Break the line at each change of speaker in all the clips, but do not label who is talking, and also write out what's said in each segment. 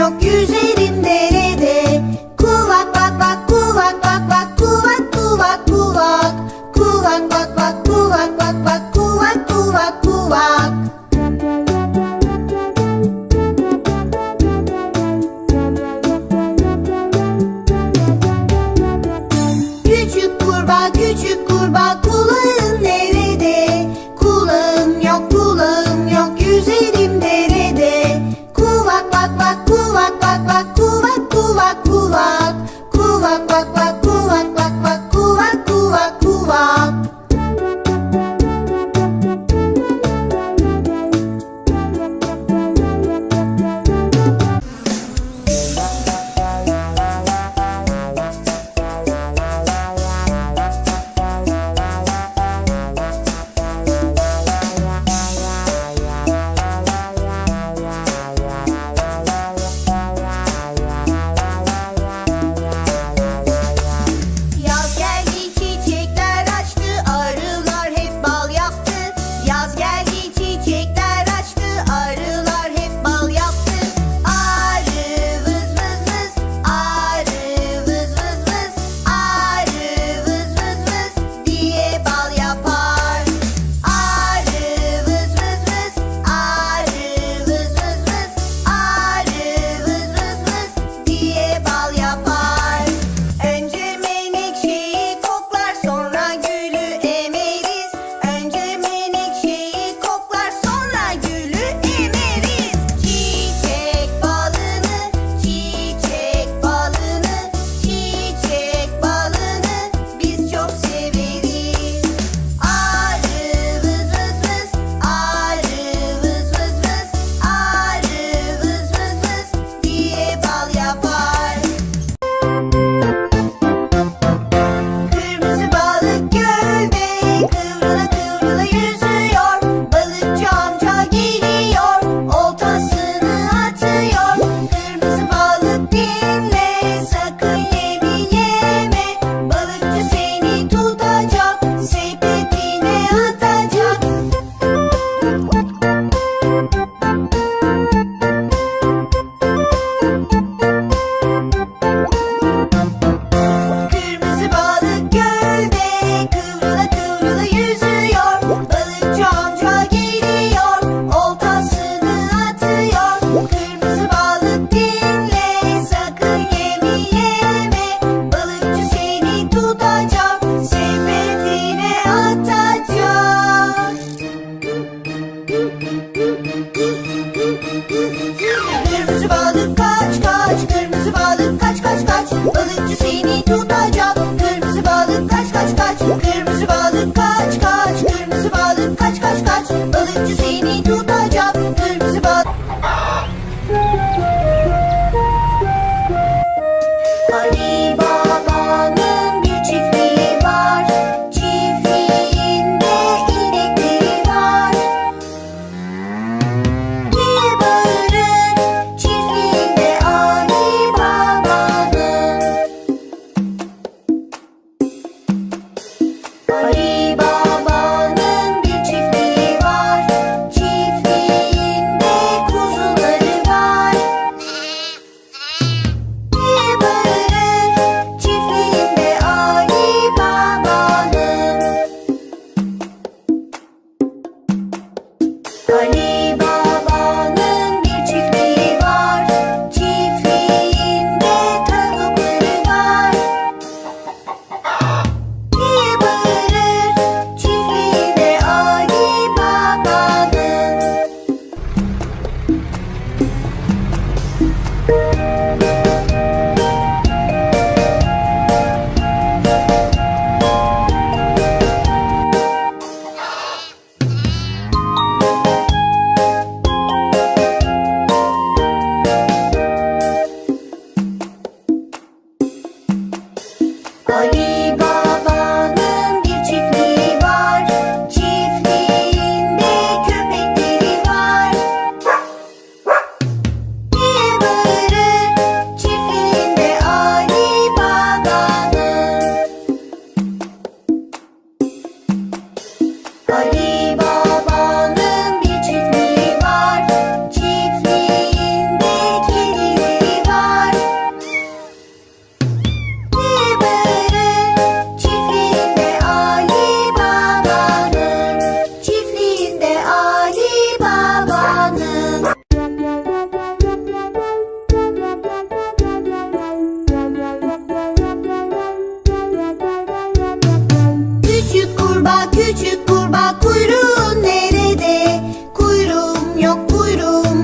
yok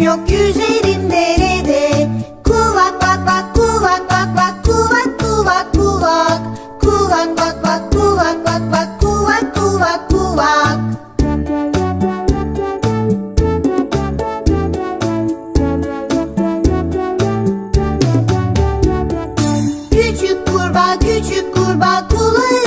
Yok yüzerim derede Kulak bak bak kulak bak bak kulak kulak kulak Kulak bak bak kulak bak bak kulak kulak kulak Küçük kurbağa küçük kurbağa kulağı